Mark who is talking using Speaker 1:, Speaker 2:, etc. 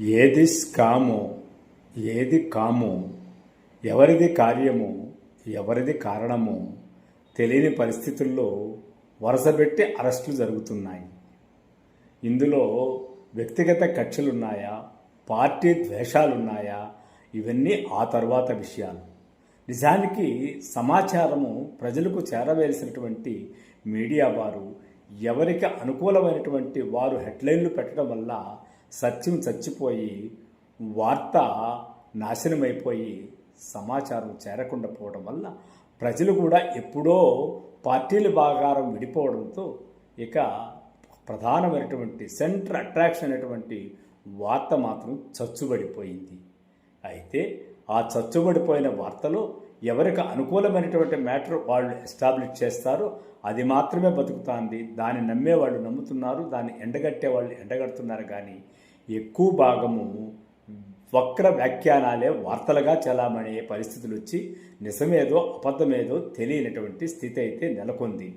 Speaker 1: ఏది స్కాము ఏది కామో ఎవరిది కార్యము ఎవరిది కారణమో తెలియని పరిస్థితుల్లో వరుసపెట్టి అరెస్టులు జరుగుతున్నాయి. ఇందులో వ్యక్తిగత కక్షలున్నాయా పార్టీ ద్వేషాలున్నాయా ఇవన్నీ ఆ తర్వాత విషయాలు. నిజానికి సమాచారము ప్రజలకు చేరవేసినటువంటి మీడియా వారు ఎవరికి అనుకూలమైనటువంటి వారు హెడ్లైన్లు పెట్టడం వల్ల సత్యం చచ్చిపోయి వార్త నాశనమైపోయి సమాచారం చేరకుండా పోవడం వల్ల ప్రజలు కూడా ఎప్పుడో పార్టీల భాగారం విడిపోవడంతో ఇక ప్రధానమైనటువంటి సెంటర్ అట్రాక్షన్ అనేటువంటి వార్త మాత్రం చచ్చుబడిపోయింది. అయితే ఆ చచ్చుబడిపోయిన వార్తలో ఎవరికి అనుకూలమైనటువంటి మ్యాటర్ వాళ్ళు ఎస్టాబ్లిష్ చేస్తారో అది మాత్రమే బతుకుతుంది. దాన్ని నమ్మే వాళ్ళు నమ్ముతున్నారు. దాన్ని ఎండగట్టే వాళ్ళు ఎండగడుతున్నారు. కానీ ఎక్కువ భాగము వక్ర వ్యాఖ్యానాలే వార్తలుగా చలామణే పరిస్థితులు వచ్చి నిజమేదో అబద్ధమేదో తెలియనటువంటి స్థితి అయితే నెలకొంది.